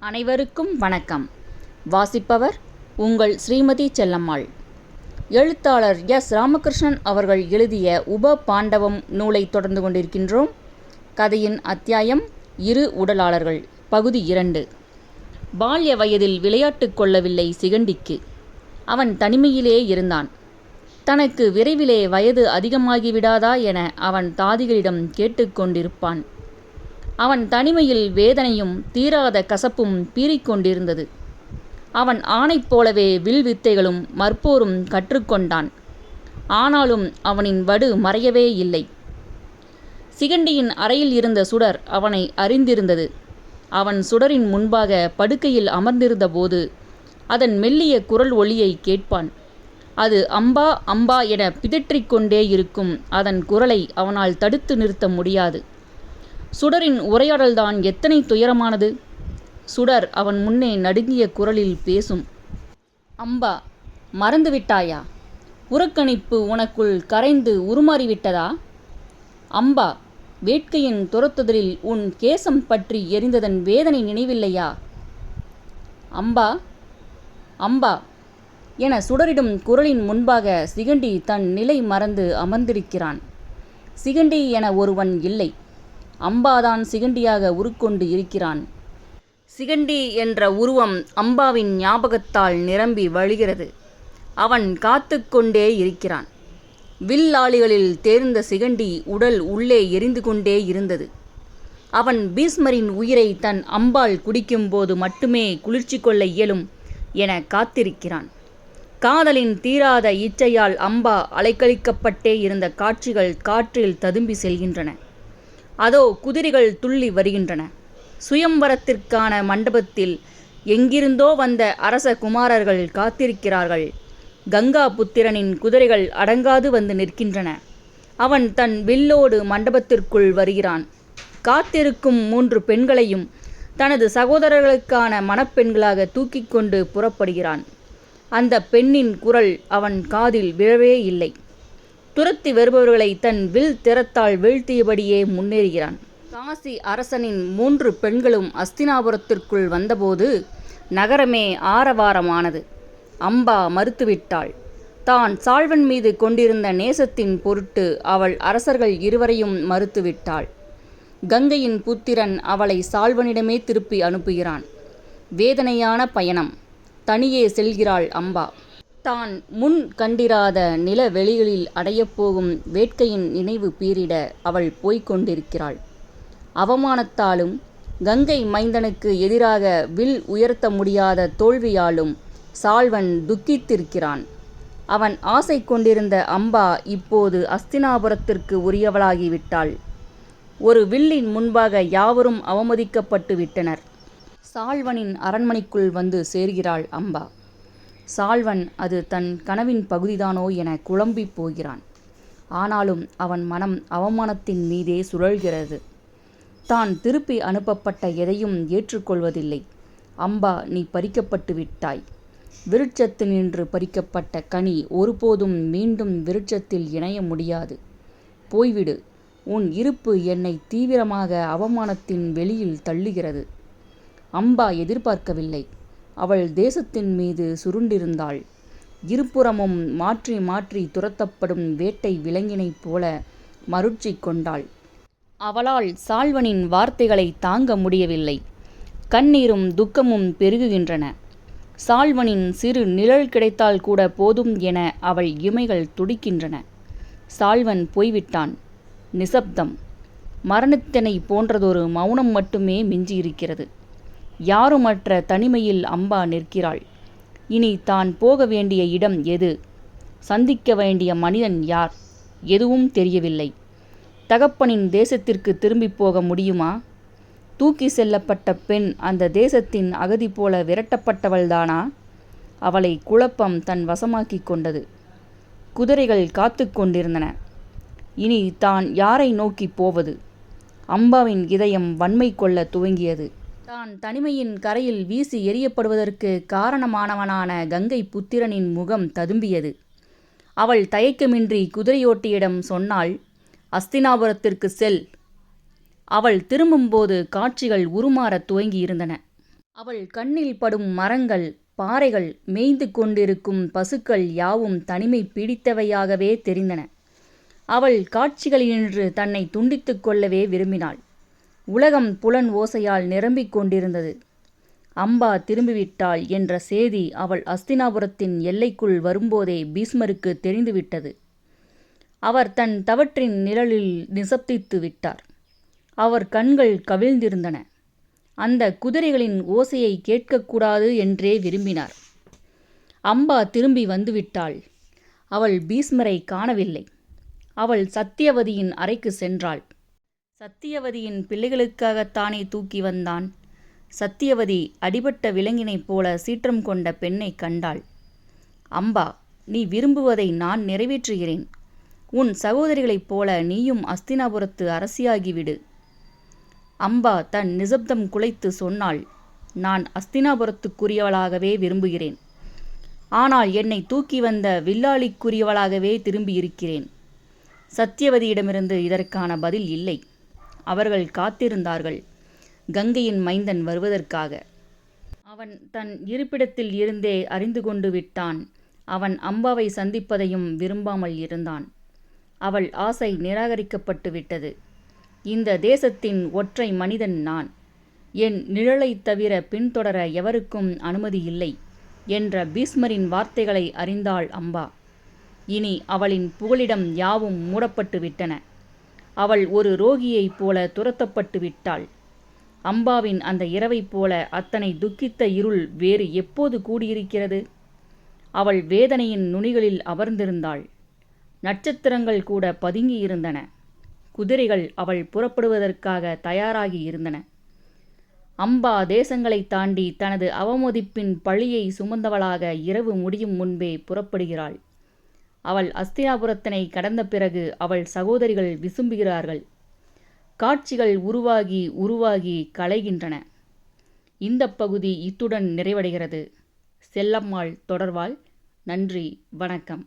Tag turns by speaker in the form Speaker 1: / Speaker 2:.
Speaker 1: அனைவருக்கும் வணக்கம். வாசிப்பவர் உங்கள் ஸ்ரீமதி செல்லம்மாள். எழுத்தாளர் எஸ். ராமகிருஷ்ணன் அவர்கள் எழுதிய உப பாண்டவம் நூலை தொடர்ந்து கொண்டிருக்கின்றோம். கதையின் அத்தியாயம் இரு உடலாளர்கள் பகுதி இரண்டு. பால்ய வயதில் விளையாட்டு கொள்ளவில்லை சிகண்டிக்கு. அவன் தனிமையிலே இருந்தான். தனக்கு விரைவிலே வயது அதிகமாகிவிடாதா என அவன் தாதிகளிடம் கேட்டுக்கொண்டிருப்பான் அவன் தனிமையில் வேதனையும் தீராத கசப்பும் பீறிக்கொண்டிருந்தது. அவன் ஆணைப் போலவே வில் வித்தைகளும் மற்போரும் கற்றுக்கொண்டான். ஆனாலும் அவனின் வடு மறையவே இல்லை. சிகண்டியின் அறையில் இருந்த சுடர் அவனை அறிந்திருந்தது. அவன் சுடரின் முன்பாக படுக்கையில் அமர்ந்திருந்தபோது அதன் மெல்லிய குரல் ஒளியை கேட்பான். அது அம்பா அம்பா என பிதற்றிக்கொண்டே இருக்கும் அதன் குரலை அவனால் தடுத்து நிறுத்த முடியாது. சுடரின் உரையாடல்தான் எத்தனை துயரமானது? சுடர் அவன் முன்னே நடுங்கிய குரலில் பேசும். அம்பா மறந்துவிட்டாயா புறக்கணிப்பு உனக்குள் கரைந்து உருமாறிவிட்டதா? அம்பா வேட்கையின் துரத்துதலில் உன் கேசம் பற்றி எரிந்ததன் வேதனை நினைவில்லையா? அம்பா அம்பா என சுடரிடும் குரலின் முன்பாக சிகண்டி தன் நிலை மறந்து அமர்ந்திருக்கிறான். சிகண்டி என ஒருவன் இல்லை. அம்பாதான் சிகண்டியாக உருக்கொண்டு இருக்கிறான். சிகண்டி என்ற உருவம் அம்பாவின் ஞாபகத்தால் நிரம்பி வழிகிறது. அவன் காத்து கொண்டே இருக்கிறான். வில்லாளிகளில் தேர்ந்த சிகண்டி உடல் உள்ளே எரிந்து கொண்டே இருந்தது. அவன் பீஸ்மரின் உயிரை தன் அம்பாள் குடிக்கும்போது மட்டுமே குளிர்ச்சி கொள்ள இயலும் என காத்திருக்கிறான். காதலின் தீராத இச்சையால் அம்பா அலைக்கழிக்கப்பட்டே இருந்த காட்சிகள் காற்றில் ததும்பி செல்கின்றன. அதோ குதிரைகள் துள்ளி வருகின்றன. சுயம்வரத்திற்கான மண்டபத்தில் எங்கிருந்தோ வந்த அரச குமாரர்கள் காத்திருக்கிறார்கள். கங்கா புத்திரனின் குதிரைகள் அடங்காது வந்து நிற்கின்றன. அவன் தன் வில்லோடு மண்டபத்திற்குள் வருகிறான். காத்திருக்கும் மூன்று பெண்களையும் தனது சகோதரர்களுக்கான மணப்பெண்களாக தூக்கிக் கொண்டு புறப்படுகிறான். அந்த பெண்ணின் குரல் அவன் காதில் விழவே இல்லை. துரத்தி வருபவர்களை தன் வில் திறத்தால் வீழ்த்தியபடியே முன்னேறுகிறான். காசி அரசனின் மூன்று பெண்களும் அஸ்தினாபுரத்திற்குள் வந்தபோது நகரமே ஆரவாரமானது. அம்பா மறுத்துவிட்டாள். தான் சால்வன் மீது கொண்டிருந்த நேசத்தின் பொருட்டு அவள் அரசர்கள் இருவரையும் மறுத்துவிட்டாள். கங்கையின் புத்திரன் அவளை சால்வனிடமே திருப்பி அனுப்புகிறான். வேதனையான பயணம். தனியே செல்கிறாள் அம்பா. தான் முன் கண்டிராத நில வெளிகளில் அடையப்போகும் வேட்கையின் நினைவு பீரிட அவள் போய்க் கொண்டிருக்கிறாள். அவமானத்தாலும் கங்கை மைந்தனுக்கு எதிராக வில் உயர்த்த முடியாத தோல்வியாலும் சால்வன் துக்கித்திருக்கிறான். அவன் ஆசை கொண்டிருந்த அம்பா இப்போது அஸ்தினாபுரத்திற்கு உரியவளாகிவிட்டாள். ஒரு வில்லின் முன்பாக யாவரும் அவமதிக்கப்பட்டு விட்டனர் சால்வனின் அரண்மனைக்குள் வந்து சேர்கிறாள் அம்பா. சால்வன் அது தன் கனவின் பகுதிதானோ என குழம்பிப் போகிறான். ஆனாலும் அவன் மனம் அவமானத்தின் மீதே சுழல்கிறது. தான் திருப்பி அனுப்பப்பட்ட எதையும் ஏற்றுக்கொள்வதில்லை. அம்பா நீ பறிக்கப்பட்டு விட்டாய். விருட்சத்து நின்று பறிக்கப்பட்ட கனி ஒருபோதும் மீண்டும் விருட்சத்தில் இணைய முடியாது. போய்விடு. உன் இருப்பு என்னை தீவிரமாக அவமானத்தின் வெளியில் தள்ளுகிறது. அம்பா எதிர்பார்க்கவில்லை. அவள் தேசத்தின் மீது சுருண்டிருந்தாள். இருபுறமும் மாற்றி மாற்றி துரத்தப்படும் வேட்டை விலங்கினைப் போல மருட்சி கொண்டாள். அவளால் சால்வனின் வார்த்தைகளை தாங்க முடியவில்லை. கண்ணீரும் துக்கமும் பெருகுகின்றன. சால்வனின் சிறு நிழல் கிடைத்தால் கூட போதும் என அவள் இமைகள் துடிக்கின்றன. சால்வன் போய்விட்டான். நிசப்தம். மரணத்தினை போன்றதொரு மௌனம் மட்டுமே மிஞ்சியிருக்கிறது. யாருமற்ற தனிமையில் அம்பா நிற்கிறாள். இனி தான் போக வேண்டிய இடம் எது? சந்திக்க வேண்டிய மனிதன் யார்? எதுவும் தெரியவில்லை. தகப்பனின் தேசத்திற்கு திரும்பி போக முடியுமா? தூக்கி செல்லப்பட்ட பெண் அந்த தேசத்தின் அகதி போல விரட்டப்பட்டவள்தானா? அவளை குழப்பம் தன் வசமாக்கி கொண்டது. குதிரைகள் காத்து கொண்டிருந்தன. இனி தான் யாரை நோக்கி போவது? அம்பாவின் இதயம் வன்மை கொள்ள துவங்கியது. தான் தனிமையின் கரையில் வீசி எரியப்படுவதற்கு காரணமானவனான கங்கை புத்திரனின் முகம் ததும்பியது. அவள் தயக்கமின்றி குதிரையோட்டியிடம் சொன்னாள் அஸ்தினாபுரத்திற்கு செல். அவள் திரும்பும்போது காட்சிகள் உருமாறத் துவங்கியிருந்தன. அவள் கண்ணில் படும் மரங்கள் பாறைகள் மேய்ந்து கொண்டிருக்கும் பசுக்கள் யாவும் தனிமை பிடித்தவையாகவே தெரிந்தன. அவள் காட்சிகளினின்று தன்னை துண்டித்துக் கொள்ளவே விரும்பினாள். உலகம் புலன் ஓசையால் நிரம்பிக் கொண்டிருந்தது. அம்பா திரும்பிவிட்டாள் என்ற செய்தி அவள் அஸ்தினாபுரத்தின் எல்லைக்குள் வரும்போதே பீஸ்மருக்கு தெரிந்துவிட்டது. அவர் தன் தவற்றின் நிழலில் நிசப்தித்து விட்டார். அவர் கண்கள் கவிழ்ந்திருந்தன. அந்த குதிரைகளின் ஓசையை கேட்கக்கூடாது என்றே விரும்பினார். அம்பா திரும்பி வந்துவிட்டாள். அவள் பீஸ்மரை காணவில்லை. அவள் சத்தியவதியின் அறைக்கு சென்றாள். சத்தியவதியின் பிள்ளைகளுக்காகத்தானே தூக்கி வந்தான். சத்தியவதி அடிபட்ட விலங்கினைப் போல சீற்றம் கொண்ட பெண்ணை கண்டாள். அம்பா நீ விரும்புவதை நான் நிறைவேற்றுகிறேன். உன் சகோதரிகளைப் போல நீயும் அஸ்தினாபுரத்து அரசியாகிவிடு அம்பா தன் நிசப்தம் குலைத்து சொன்னாள். நான் அஸ்தினாபுரத்துக்குரியவளாகவே விரும்புகிறேன். ஆனால் என்னை தூக்கி வந்த வில்லாளிக்குரியவளாகவே திரும்பியிருக்கிறேன். சத்தியவதியிடமிருந்து இதற்கான பதில் இல்லை. அவர்கள் காத்திருந்தார்கள். கங்கையின் மைந்தன் வருவதற்காக. அவன் தன் இருப்பிடத்தில் இருந்தே அறிந்து கொண்டு விட்டான். அவன் அம்பாவை சந்திப்பதையும் விரும்பாமல் இருந்தான். அவள் ஆசை நிராகரிக்கப்பட்டு விட்டது. இந்த தேசத்தின் ஒற்றை மனிதன் நான். என் நிழலைத் தவிர பின்தொடர எவருக்கும் அனுமதி இல்லை என்ற பீஸ்மரின் வார்த்தைகளை அறிந்தாள் அம்பா. இனி அவளின் புகலிடம் யாவும் மூடப்பட்டு விட்டன. அவள் ஒரு ரோகியைப் போல துரத்தப்பட்டு விட்டாள். அம்பாவின் அந்த இரவைப் போல அத்தனை துக்கித்த இருள் வேறு எப்போது கூடியிருக்கிறது? அவள் வேதனையின் நுனிகளில் அமர்ந்திருந்தாள். நட்சத்திரங்கள் கூட பதுங்கியிருந்தன. குதிரைகள் அவள் புறப்படுவதற்காக தயாராகி இருந்தன. அம்பா தேசங்களை தாண்டி தனது அவமதிப்பின் பழியை சுமந்தவளாக இரவு முடியும் முன்பே புறப்படுகிறாள். அவள் அஸ்தினாபுரத்தினை கடந்த பிறகு அவள் சகோதரிகள் விசும்புகிறார்கள். காட்சிகள் உருவாகி உருவாகி களைகின்றன இந்த பகுதி இத்துடன் நிறைவடைகிறது. செல்லம்மாள் தொடர்வாள். நன்றி வணக்கம்.